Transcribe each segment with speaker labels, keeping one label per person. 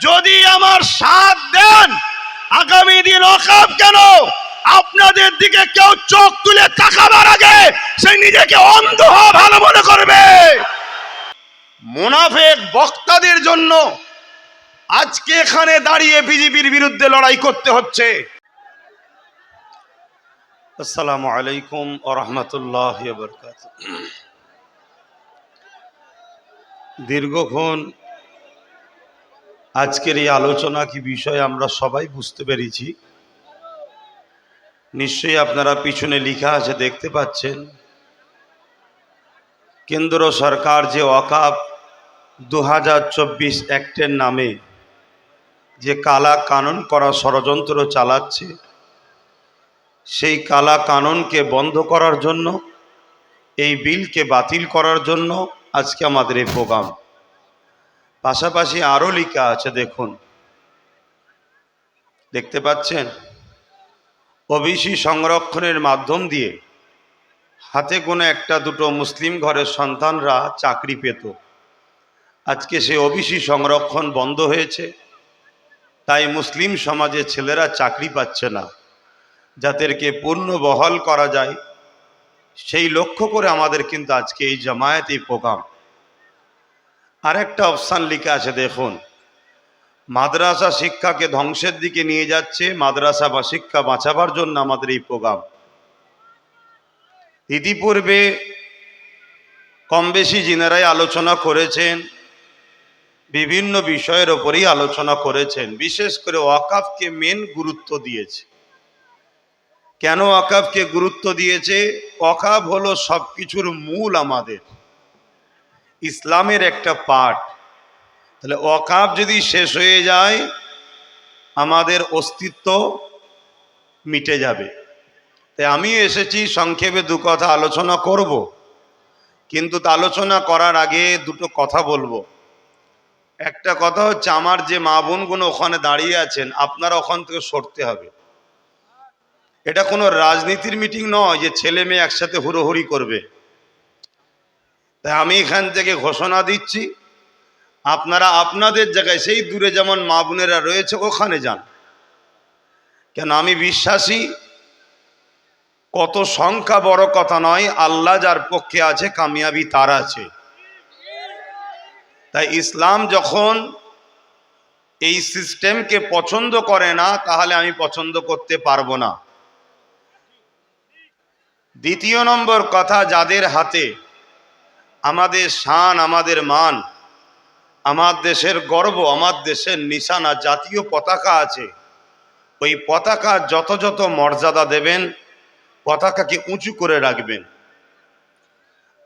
Speaker 1: যদি আমার সাথ দেন, আগামী দিন অকাপ কেন? আপনাদের দিকে কেউ চোখ তুলে তাকাবার আগে সে নিজেকে অন্ধ হওয়া ভালো মনে করবে। মুনাফেক বক্তাদের জন্য আজকে এখানে দাঁড়িয়ে বিজেপির বিরুদ্ধে লড়াই করতে হচ্ছে। আসসালামু আলাইকুম রহমতুল্লাহ দীর্ঘক্ষণ আজকের এই আলোচনা কি বিষয় আমরা সবাই বুঝতে পেরেছি। নিশ্চয়ই আপনারা পিছনে লেখা আছে, দেখতে পাচ্ছেন। কেন্দ্র সরকার যে অকাপ দু হাজার চব্বিশ অ্যাক্টের নামে যে কালা কানুন করা ষড়যন্ত্র চালাচ্ছে, সেই কালা কানুনকে বন্ধ করার জন্য, এই বিলকে বাতিল করার জন্য আজকে আমাদের এই প্রোগ্রাম। পাশাপাশি আরও লেখা আছে, দেখুন। দেখতে পাচ্ছেন? ওবিসি সংরক্ষণের মাধ্যম দিয়ে হাতে কোনো একটা দুটো মুসলিম ঘরের সন্তানরা চাকরি পেত। আজকে সে ওবিসি সংরক্ষণ বন্ধ হয়েছে। তাই মুসলিম সমাজে ছেলেরা চাকরি পাচ্ছে না। যাদেরকে পূর্ণ বহাল করা যায়, সেই লক্ষ্য করে আমাদের কিন্তু আজকে এই জামায়াত এই প্রোগ্রাম। আর একটা অপশান লিখে আছে, দেখুন। মাদ্রাসা শিক্ষাকে ধ্বংসের দিকে নিয়ে যাচ্ছে, মাদ্রাসা বা শিক্ষা বাঁচাবার জন্য আমাদের এই প্রোগ্রাম। ইতিপূর্বে কম বেশি যিনারাই আলোচনা করেছেন, বিভিন্ন বিষয়ের ওপরেই আলোচনা করেছেন, বিশেষ করে ওয়াকাফকে মেন গুরুত্ব দিয়েছে। কেন ওয়াকাফকে গুরুত্ব দিয়েছে? ওয়াকাফ হলো সব কিছুর মূল আমাদের। ইসলামের একটা পার্ট তাহলে ওয়াকাব যদি শেষ হয়ে যায়, আমাদের অস্তিত্ব মিটে যাবে। তাই আমি এসেছি, সংক্ষেপে দু কথা আলোচনা করব। কিন্তু আলোচনা করার আগে দুটো কথা বলব। একটা কথা হচ্ছে, আমার যে মা বোনগুলো ওখানে দাঁড়িয়ে আছেন, আপনারা ওখান থেকে সরতে হবে। এটা কোনো রাজনীতির মিটিং নয় যে ছেলে মেয়ে একসাথে হুড়োহুড়ি করবে। তাই আমি এখান থেকে ঘোষণা দিচ্ছি, আপনারা আপনাদের জায়গায় সেই দূরে যেমন মা বোনেরা রয়েছে ওখানে যান। কেন আমি বিশ্বাসী? কত সংখ্যা বড় কথা নয়, আল্লাহ যার পক্ষে আছে, কামিয়াবি তার আছে। তাই ইসলাম যখন এই সিস্টেমকে পছন্দ করে না, তাহলে আমি পছন্দ করতে পারব না। দ্বিতীয় নম্বর কথা, যাদের হাতে আমাদের শান, আমাদের মান, আমার দেশের গর্ব, আমার দেশের নিশানা, জাতীয় পতাকা আছে। ওই পতাকা যত যত মর্যাদা দেবেন, পতাকাকে উঁচু করে রাখবেন।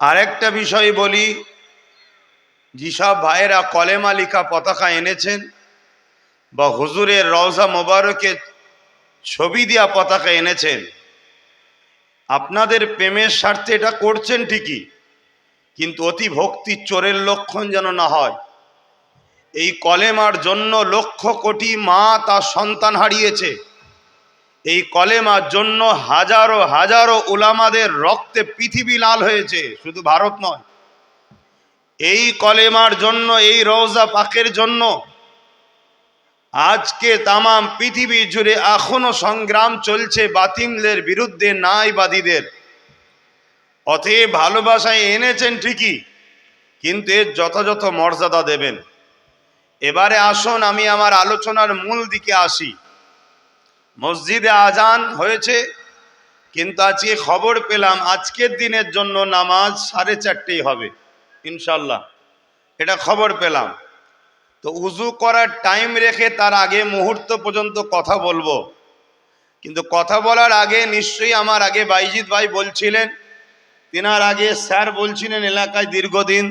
Speaker 1: আরেকটা বিষয় বলি যেসব ভাইয়েরা কলেমা লিখা পতাকা এনেছেন বা হুজুরের রওজা মোবারকে ছবি দেওয়া পতাকা এনেছেন। আপনাদের প্রেমের স্বার্থে এটা করছেন ঠিকই। কিন্তু অতি ভক্তি চোরের লক্ষণ যেন না হয়। এই কলেমার জন্য লক্ষ কোটি মা তার সন্তান হারিয়েছে। এই কলেমার জন্য হাজারো হাজারো উলামাদের রক্তে পৃথিবী লাল হয়েছে, শুধু ভারত নয়। এই কলেমার জন্য, এই রওজা পাকের জন্য আজকে তামাম পৃথিবী জুড়ে এখনও সংগ্রাম চলছে বাতিমদের বিরুদ্ধে, নাইবাদীদের। অতএব ভালোবাসায় এনেছেন ঠিকই, কিন্তু এর যথাযথ মর্যাদা দেবেন। এবারে আসুন, আমি আমার আলোচনার মূল দিকে আসি। মসজিদে আজান হয়েছে, কিন্তু আজকে খবর পেলাম, আজকের দিনের জন্য নামাজ সাড়ে চারটেই হবে ইনশাল্লাহ এটা খবর পেলাম। তো উজু করার টাইম রেখে তার আগে মুহূর্ত পর্যন্ত কথা বলব। কিন্তু কথা বলার আগে নিশ্চয়ই আমার আগে বাইজিৎ ভাই বলছিলেন তিনার আগে স্যার বলছিলেন এলাকায় দীর্ঘদিন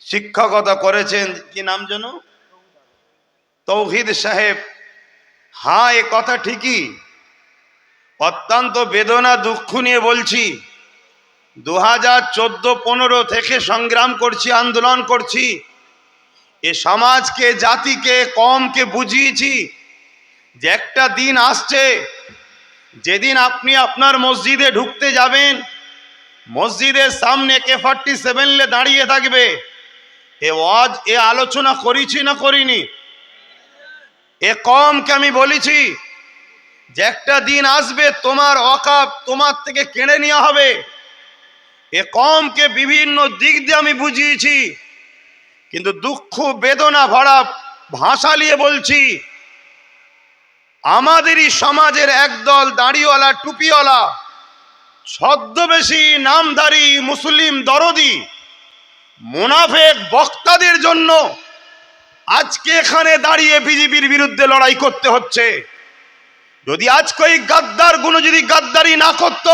Speaker 1: শিক্ষকতা করেছেন। কি নাম যেন? তৌহিদ সাহেব। হ্যাঁ এ কথা ঠিকই। অত্যন্ত বেদনা, দুঃখ নিয়ে বলছি। দু হাজার চোদ্দ পনেরো থেকে সংগ্রাম করছি, আন্দোলন করছি। এ সমাজকে, জাতিকে, কমকে বুঝিয়েছি যে একটা দিন আসছে, যেদিন আপনি আপনার মসজিদে ঢুকতে যাবেন মসজিদের সামনে কে ফর্টি সেভেনলে দাঁড়িয়ে থাকবে। এ ওয়াজ, এ আলোচনা করেছি না করিনি? এ কমকে আমি বলেছি যে একটা দিন আসবে তোমার অকাপ তোমার থেকে কেড়ে নেওয়া হবে। এ কমকে বিভিন্ন দিক দিয়ে আমি বুঝিয়েছি, কিন্তু দুঃখ, বেদনা ভরা ভাষা নিয়ে বলছি, আমাদেরই সমাজের একদল দাড়িওয়ালা, টুপিওয়ালা ছদ্মবেশী নামধারী মুসলিম দরদি, মুনাফেক বক্তাদের জন্য আজকে এখানে দাঁড়িয়ে বিজেপির বিরুদ্ধে লড়াই করতে হচ্ছে। যদি আজকে ওই গাদ্দারগুলো যদি গাদ্দারি না করত,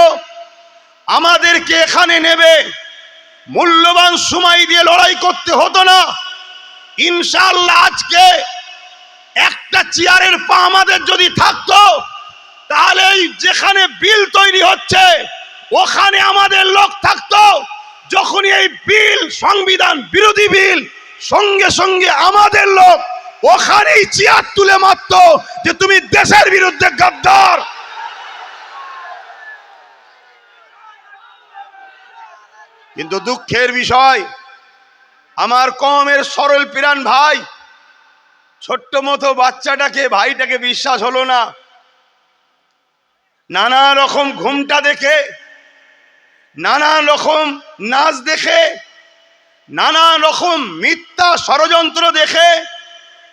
Speaker 1: আমাদেরকে এখানে নেবে, মূল্যবান সময় দিয়ে লড়াই করতে হতো না। ইনশাআল্লাহ আজকে একটা চেয়ারের পা আমাদের যদি থাকতো তাহলে যেখানে বিল তৈরি হচ্ছে ওখানে আমাদের লোক থাকতো, যখনই এই বিল, সংবিধান বিরোধী বিল, সঙ্গে সঙ্গে আমাদের লোক ওখানেই চেয়ার তুলে মারতো যে তুমি দেশের বিরুদ্ধে গাদ্দার। কিন্তু দুঃখের বিষয়, আমার কমের সরল পিরান ভাই, ছোট্ট মতো বাচ্চাটাকে, ভাইটাকে বিশ্বাস হলো না। নানা রকম ঘুমটা দেখে নানা রকম নাচ দেখে নানা রকম মিথ্যা ষড়যন্ত্র দেখে,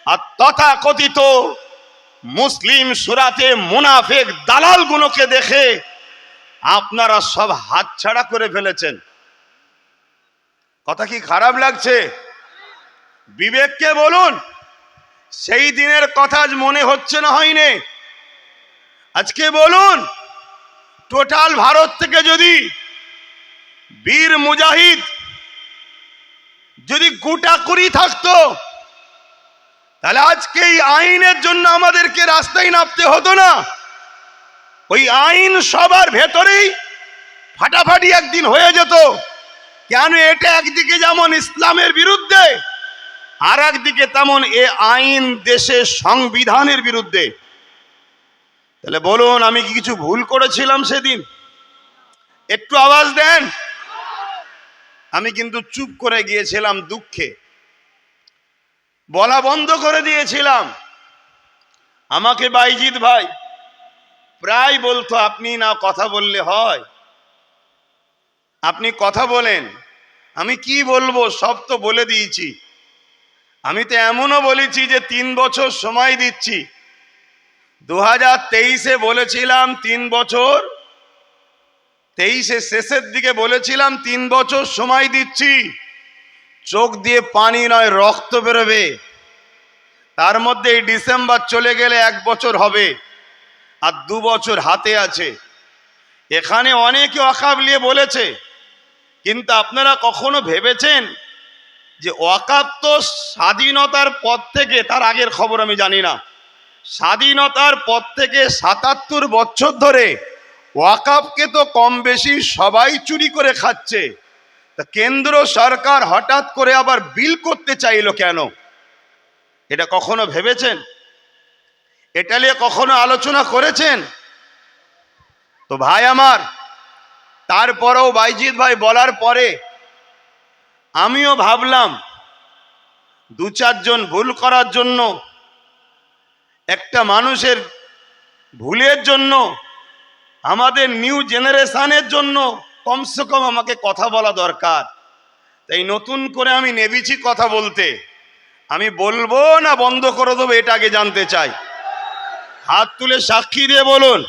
Speaker 1: আর তথা কথিত মুসলিম সুরাতে মুনাফেক দালালগুলোকে দেখে আপনারা সব হাতছাড়া করে ফেলেছেন। কথা কি খারাপ লাগছে? বিবেককে বলুন, সেই দিনের কথা আজ মনে হচ্ছে না হয়নি। আজকে বলুন, টোটাল ভারত থেকে যদি বীর মুজাহিদ, যদি গোটা কুড়ি থাকতো, তাহলে আজকে এই আইনের জন্য আমাদেরকে রাস্তায় নামতে হতো না। ওই আইন সবার ভেতরেই ফাটাফাটি একদিন হয়ে যেত। কেন এটা একদিকে যেমন ইসলামের বিরুদ্ধে, আর একদিকে তেমন এ আইন দেশের সংবিধানের বিরুদ্ধে। তাহলে বলুন, আমি কি কিছু ভুল করেছিলাম সেদিন? একটু আওয়াজ দেন। আমি কিন্তু চুপ করে গিয়েছিলাম দুঃখে। বলা বন্ধ করে দিয়েছিলাম। আমাকে বাইজিৎ ভাই প্রায় বলতো, আপনি না কথা বললে হয়? আপনি কথা বলেন, আমি কি বলব সব তো বলে দিয়েছি। আমি তো এমনও বলেছি যে তিন বছর সময় দিচ্ছি। দু হাজার তেইশে বলেছিলাম তিন বছর তেইশে শেষের দিকে বলেছিলাম, তিন বছর সময় দিচ্ছি। চোখ দিয়ে পানি নয়, রক্ত বেরোবে। তার মধ্যে এই ডিসেম্বর চলে গেলে এক বছর হবে আর দু বছর হাতে আছে। এখানে অনেকে অকাবলিয়ে বলেছে, কিন্তু আপনারা কখনো ভেবেছেন যে ওয়াকাব তো স্বাধীনতার পর থেকে, তার আগের খবর আমি জানি না, স্বাধীনতার পর থেকে সাতাত্তর বছর ধরে ওয়াকাবকে তো কম বেশি সবাই চুরি করে খাচ্ছে। তা কেন্দ্র সরকার হঠাৎ করে আবার বিল করতে চাইলো কেন? এটা কখনো ভেবেছেন? এটা নিয়ে কখনো আলোচনা করেছেন? তো ভাই আমার, তারপরেও বাইজিৎ ভাই বলার পরে আমিও ভাবলাম, দু চারজন ভুল করার জন্য, একটা মানুষের ভুলের জন্য আমাদের নিউ জেনারেশনের জন্য কমসে কম আমাকে কথা বলা দরকার। তাই নতুন করে আমি নেবিছি কথা বলতে। আমি বলব না বন্ধ করে দেবো, এটা আগে জানতে চাই। হাত তুলে সাক্ষী দিয়ে বলুন।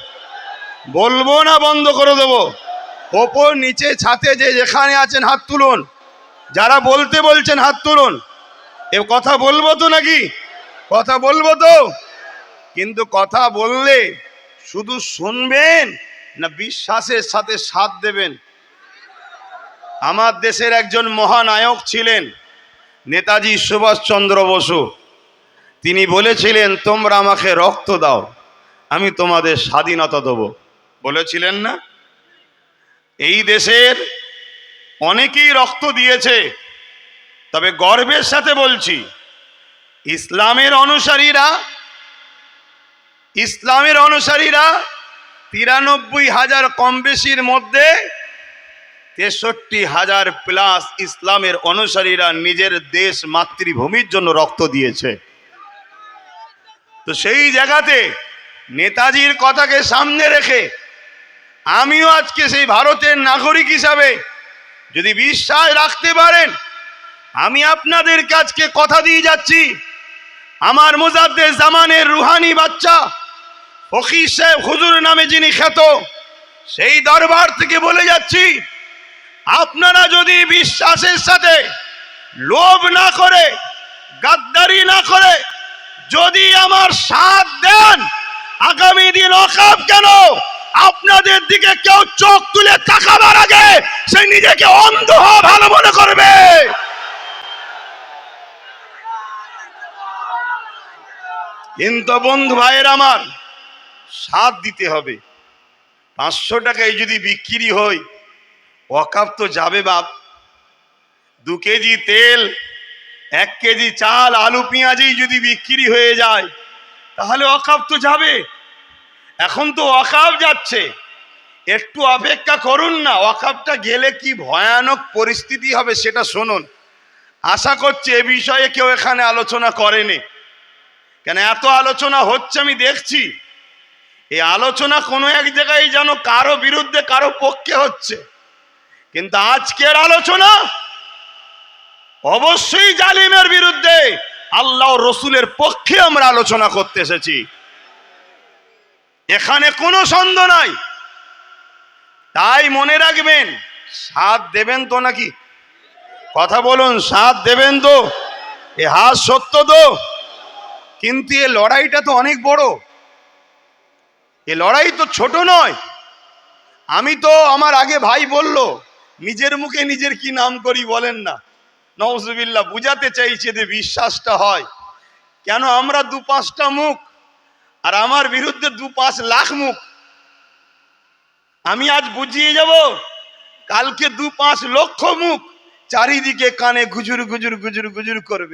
Speaker 1: বলব না বন্ধ করে দেবো। ওপর নিচে ছাতে যে যেখানে আছেন হাত তুলুন। যারা বলতে বলছেন হাত তুলুন। এ কথা বলব তো নাকি? কথা বলব তো? কিন্তু কথা বললে শুধু শুনবেন না বিশ্বাসের সাথে সাথ দেবেন। আমার দেশের একজন মহানায়ক ছিলেন, নেতাজি সুভাষচন্দ্র বসু। তিনি বলেছিলেন, তোমরা আমাকে রক্ত দাও, আমি তোমাদের স্বাধীনতা দেবো। বলেছিলেন না? এই দেশের অনেকেই রক্ত দিয়েছে, তবে গর্বের সাথে বলছি, ইসলামের অনুসারীরা ইসলামের অনুসারীরা তিরানব্বই হাজার কম বেশির মধ্যে তেষট্টি হাজার প্লাস ইসলামের অনুসারীরা নিজের দেশ মাতৃভূমির জন্য রক্ত দিয়েছে। তো সেই জায়গাতে নেতাজির কথাকে সামনে রেখে আমিও আজকে সেই ভারতের নাগরিক হিসাবে যদি বিশ্বাস রাখতে পারেন, আমি আপনাদের কাছকে কথা দিয়ে যাচ্ছি। আমার মুজাদ্দের জামানের রুহানি বাচ্চা ফকির সাহেব হুজুর নামে যিনি খ্যাত, সেই দরবার থেকে বলে যাচ্ছি, আপনারা যদি বিশ্বাসের সাথে লোভ না করে, গাদ্দারি না করে, যদি আমার সাথ দেন, আগামী দিন অকাপ কেন? আপনাদের দিকে কেউ চোখ তুলে তাকাবার আগে সে নিজেকে অন্ধ হওয়া ভালো মনে করবে। কিন্তু বন্ধু ভাইয়ের আমার সাথ দিতে হবে। পাঁচশো টাকায় যদি বিক্রি হয় অকাপ তো যাবে বাপ। দু কেজি তেল, এক কেজি চাল, আলু, পেঁয়াজই যদি বিক্রি হয়ে যায়, তাহলে অকাপ তো যাবে। এখন তো অকাপ যাচ্ছে। একটু অপেক্ষা করুন না অকাপটা গেলে কি ভয়ানক পরিস্থিতি হবে সেটা শুনুন। আশা করছি এ বিষয়ে কেউ এখানে আলোচনা করেনি। কেন এত আলোচনা হচ্ছে আমি দেখছি। এই আলোচনা কোনো এক জায়গায় যেন কারও বিরুদ্ধে, কারও পক্ষে হচ্ছে। কিন্তু আজকের আলোচনা অবশ্যই জালিমের বিরুদ্ধে, আল্লাহ রসুলের পক্ষে আমরা আলোচনা করতে এসেছি। এখানে কোনো সন্দেহ নাই। তাই মনে রাখবেন, সাথ দেবেন তো নাকি? কথা বলুন, সাথ দেবেন তো? এ হাত সত্য তো? কিন্তু এ লড়াইটা তো অনেক বড়। এ লড়াই তো ছোট নয়। আমি তো আমার আগে ভাই বলল, নিজের মুখে নিজের কি নাম করি বলেন না। নওজুবিল্লাহ বুঝাতে চাইছে যে বিশ্বাসটা হয়। কেন আমরা দু পাঁচটা মুখ আর আমার বিরুদ্ধে দু পাঁচ লাখ মুখ? আমি আজ বুঝিয়ে যাব, কালকে দু পাঁচ লক্ষ মুখ চারিদিকে কানে গুজুর গুজুর গুজুর গুজুর করবে।